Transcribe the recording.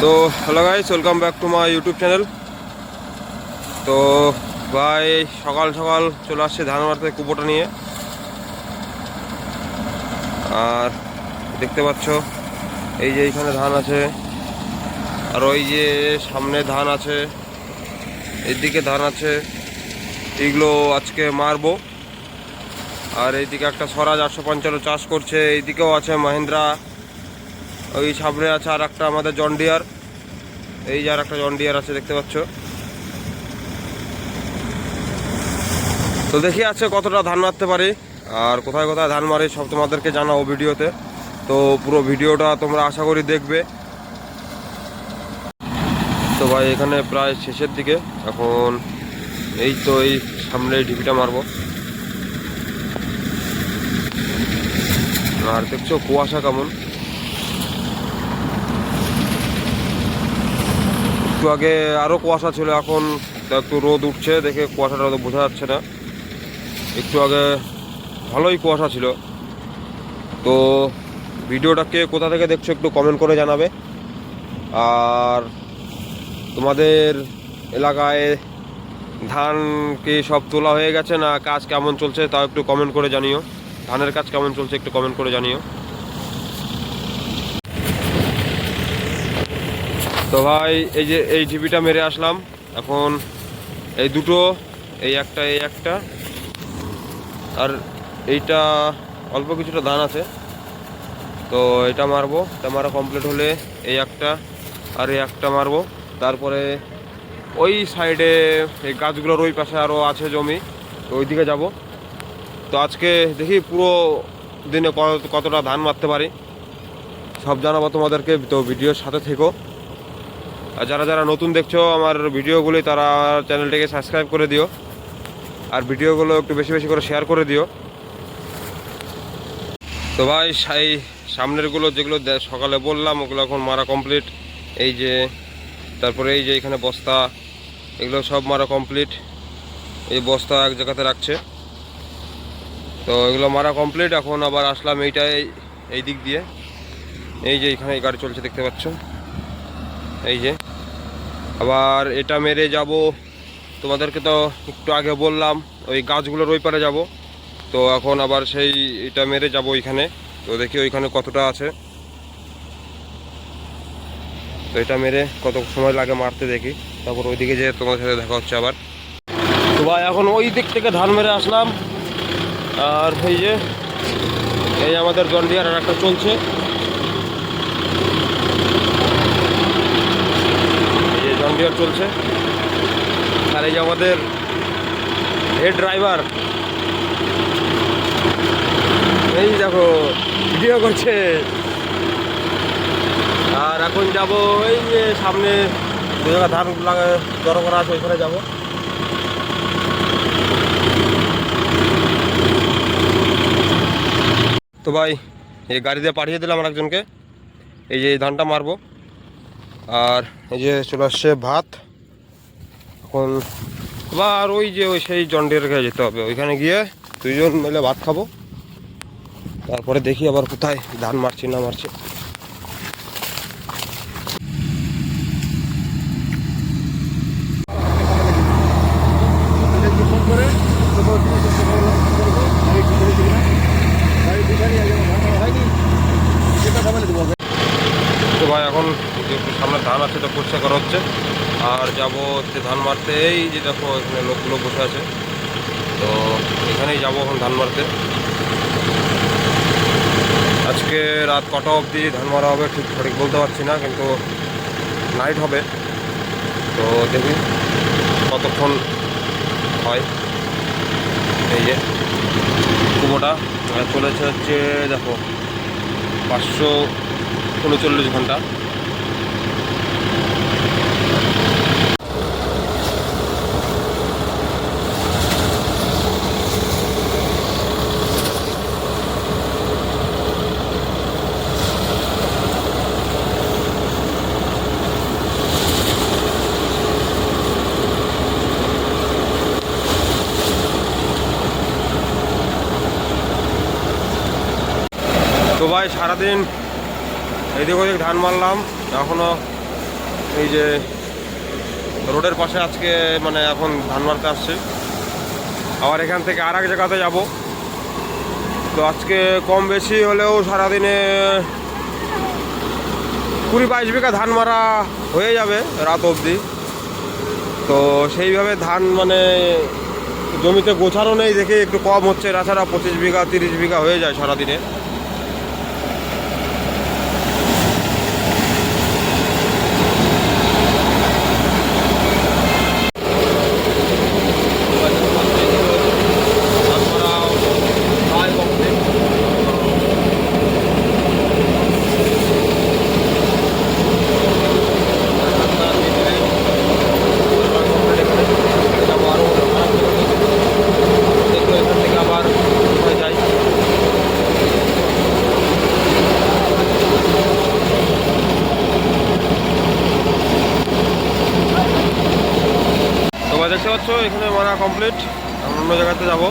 তো hello guys welcome back to my YouTube channel তো ভাই, সকাল সকাল চলে আসছে ধান মারতে কুপোটা নিয়ে। আর দেখতে পাচ্ছ, এই যে এইখানে ধান আছে, আর ওই যে সামনে ধান আছে, এইদিকে ধান আছে, এইগুলো আজকে মারবো। আর এইদিকে একটা স্বরাজ আটশো পঞ্চান্ন চাষ করছে, এইদিকেও আছে মাহিন্দ্রা। ওই সামনে আছে আর একটা আমাদের জন্ডিয়ার এই যে আর একটা জন্ডিয়ার আছে, দেখতে পাচ্ছ? তো দেখি আছে কতটা ধান মারতে পারি আর কোথায় কোথায় ধান মারি, সব তোমাদেরকে জানাব ভিডিওতে। তো পুরো ভিডিওটা তোমরা আশা করি দেখবে। তো ভাই, এখানে প্রায় শেষের দিকে। এখন এই তো এই সামনে ঢিপিটা মারবো। আর দেখছ কুয়াশা কেমন? একটু আগে আরও কুয়াশা ছিল, এখন একটু রোদ উঠছে, দেখে কুয়াশাটা তো বোঝা যাচ্ছে না। একটু আগে ভালোই কুয়াশা ছিল। তো ভিডিওটাকে কোথা থেকে দেখছ একটু কমেন্ট করে জানাবে। আর তোমাদের এলাকায় ধান কি সব তোলা হয়ে গেছে না কাজ কেমন চলছে তাও একটু কমেন্ট করে জানিও। ধানের কাজ কেমন চলছে একটু কমেন্ট করে জানিও। তো ভাই, এই যে এই ঢিপিটা মেরে আসলাম। এখন এই দুটো, এই একটা এই একটা। আর এইটা অল্প কিছুটা ধান আছে। তো এটা মারবো, এটা মারা কমপ্লিট হলে এই একটা আর এই একটা মারবো। তারপরে ওই সাইডে এই গাছগুলোর ওই পাশে আরও আছে জমি, তো ওই দিকে যাব। তো আজকে দেখি পুরো দিনে কত- কতটা ধান মারতে পারি। সব জানাব তোমাদেরকে, তো ভিডিওর সাথে থেকো। আর যারা যারা নতুন দেখছ আমার ভিডিওগুলি, তারা চ্যানেলটিকে সাবস্ক্রাইব করে দিও। আর ভিডিওগুলো একটু বেশি বেশি করে শেয়ার করে দিও। তো ভাই এই সামনেরগুলো যেগুলো সকালে বললাম, ওগুলো এখন মারা কমপ্লিট এই যে, তারপরে এই যে এখানে বস্তা, এগুলো সব মারা কমপ্লিট এই বস্তা এক জায়গাতে রাখছে। তো এগুলো মারা কমপ্লিট এখন আবার আসলাম এইটাই, এই দিক দিয়ে। এই যে এখানে গাড়ি চলছে, দেখতে পাচ্ছ? এই যে। আবার এটা মেরে যাব। তোমাদেরকে তো একটু আগে বললাম, ওই গাছগুলোর ওই পারে যাব। তো এখন আবার সেই এটা মেরে যাব ওইখানে। তো দেখি ওইখানে কতটা আছে। তো এটা মেরে কত সময় লাগে মারতে দেখি। তারপর ওইদিকে যে তোমার সাথে দেখা হচ্ছে আবার। তো ভাই, এখন ওই দিক থেকে ধান মেরে আসলাম। আর এই যে, এই আমাদের জন্ডিয়ার আর একটা চলছে। এই চলছে। আর এই যে আমাদের হেড ড্রাইভার এই দেখো ভিডিও করছে। আর এখন যাব এই যে সামনে দু জায়গা ধান জড়ো করা আছে, ওইখানে যাব। তো ভাই, এই গাড়ি দিয়ে পাঠিয়ে দিলাম আর একজনকে এই যে ধানটা মারবো। আর এই যে চলে আসছে ভাত। এখন আবার ওই যে ওই সেই জন্ডের কাছে যেতে হবে। ওইখানে গিয়ে দুইজন মিলে ভাত খাব। তারপরে দেখি আবার কোথায় ধান মারছি না মারছি তো ভাই এখন যে আছে তো পরিষ্কার করা হচ্ছে। আর যাব হচ্ছে ধান মারতে। এই যে দেখো, এখানে লোকগুলো বসে আছে। তো এখানেই যাব এখন ধান মারতে। আজকে রাত কটা অবধি ধান মারা হবে ঠিক সঠিক বলতে পারছি না, কিন্তু নাইট হবে। তো দেখি কতক্ষণ হয়। এই যে আর চলেছে হচ্ছে, দেখো, পাঁচশো উনচল্লিশ ঘণ্টা। ভাই সারাদিন এদিক ওদিক ধান মারলাম। এখনও এই যে রোডের পাশে আজকে মানে এখন ধান মারতে আসছে। আবার এখান থেকে আর এক জায়গাতে যাব। তো আজকে কম বেশি হলেও সারাদিনে কুড়ি বাইশ বিঘা ধান মারা হয়ে যাবে রাত অবধি। তো সেইভাবে ধান মানে জমিতে গোছানো নেই দেখে একটু কম হচ্ছে। তাছাড়া পঁচিশ বিঘা, তিরিশ বিঘা হয়ে যায় সারাদিনে আবার কোথায় যাই তোমরা দেখতে পাচ্ছ এখানে মারা কমপ্লিট আমরা অন্য জায়গাতে যাব।